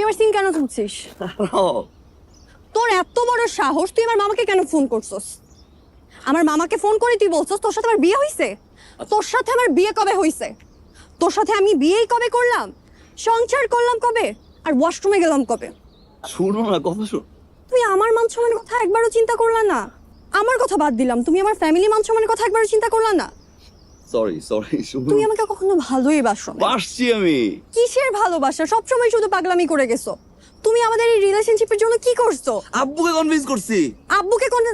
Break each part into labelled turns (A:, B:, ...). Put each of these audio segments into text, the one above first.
A: তুই আমার সিম কেন তুলছিস? তোর এত বড় সাহস তুই আমার মামাকে কেন ফোন করছস? আমার মামাকে ফোন করে তুই বলছস তোর সাথে আমার বিয়ে হইছে? তোর সাথে আমার বিয়ে কবে হইছে? তোর সাথে আমি বিয়েই কবে করলাম? সংসার করলাম কবে? আর ওয়াশরুমে গেলাম কবে?
B: শুনো না কথা শোন।
A: তুই আমার মান সম্মানের কথা একবারও চিন্তা করলা না? আমার কথা বাদ দিলাম তুমি আমার ফ্যামিলি মান সম্মানের কথা একবারও চিন্তা করলা না?
B: সরি সরি
A: তুমি আমাকে কখনো ভালোই বাসো না
B: বাসছি আমি।
A: কিসের ভালোবাসা? সবসময় শুধু পাগলামি করে গেছো। তুমি আমাদের এই রিলেশনশিপের জন্য কি করছ?
B: আব্বুকে কনভিন্স করছি।
A: আব্বুকে কোন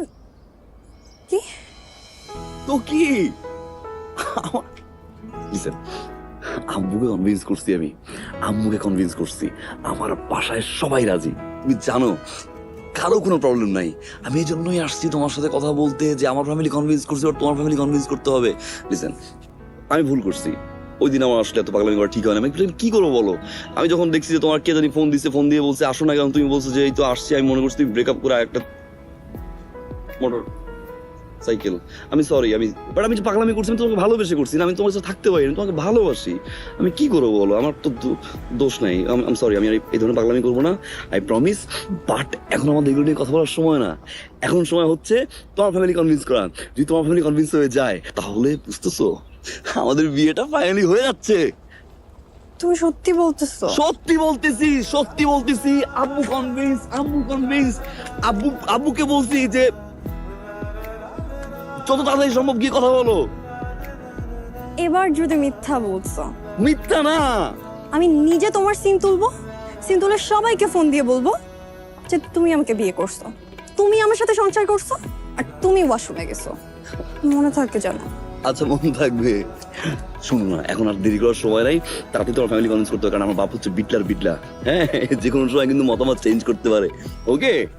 A: কি?
B: তো কি? লিসেন আম্মুকে কনভিন্স করছি আমি। আম্মুকে কনভিন্স করছি। আমার বাসায় সবাই রাজি। তুমি জানো কারও কোনো প্রবলেম নাই। আমি এই জন্যই আসছি তোমার সাথে কথা বলতে যে আমার ফ্যামিলি কনভিন্স করছি আর তোমার ফ্যামিলি কনভিন্স করতে হবে। লিসেন আমি ভুল করছি। ওই দিন আমার আসলে এত পাগলামি করা ঠিক হয় না। আমি কি করব বলো? আমি যখন দেখছি যে তোমার কে জানি ফোন দিছে ফোন দিয়ে বলছে, আসো না কারণ তুমি বলছো যে এই তো আসছি। আমি মনে করছি ব্রেকআপ করে একটা মোটর সাইকেল। আমি সরি আমি বাট আমি যে পাগলামি করছি আমি তোমাকে ভালোবেসে করছি না আমি তোমার সাথে থাকতে পারি তোমাকে ভালোবাসি। আমি কি করব বলো? আমার তো দোষ নাই। আমি সরি আমি আর এই ধরনের পাগলামি করব না। আই প্রমিস বাট এখন আমাদের এগুলো নিয়ে কথা বলার সময় না। এখন সময় হচ্ছে তোমার ফ্যামিলি কনভিন্স করা। যদি তোমার ফ্যামিলি কনভিন্স হয়ে যায় তাহলে বুঝতেছো আমাদের বিয়েটা ফাইনালি হয়ে যাচ্ছে।
A: তুমি সত্যি বলতেছো?
B: সত্যি বলতেছি সত্যি বলতেছি আব্বু কনভিন্স আব্বু কনভিন্স আব্বু আব্বুকে বলছি যে যত তাড়াতাড়ি সম্ভব গিয়ে কথা বলো।
A: এবার যদি মিথ্যা বলছো।
B: মিথ্যা না।
A: আমি নিজে তোমার সিম তুলবো? সিম তুলে সবাইকে ফোন দিয়ে বলব যে তুমি আমাকে বিয়ে করছ। তুমি আমার সাথে সংসার করছ আর তুমি ওয়াশরুমে গেছো। মনে থাকে জানো
B: আচ্ছা মনে থাকবে। শুনো না এখন আর দেরি করার সময় নাই। তাড়াতাড়ি তোমার ফ্যামিলি কনভিন্স করতে হবে কারণ আমার বাপ হচ্ছে বিটলার বিটলা। হ্যাঁ যে কোনো সময় কিন্তু মতামত চেঞ্জ করতে পারে। ওকে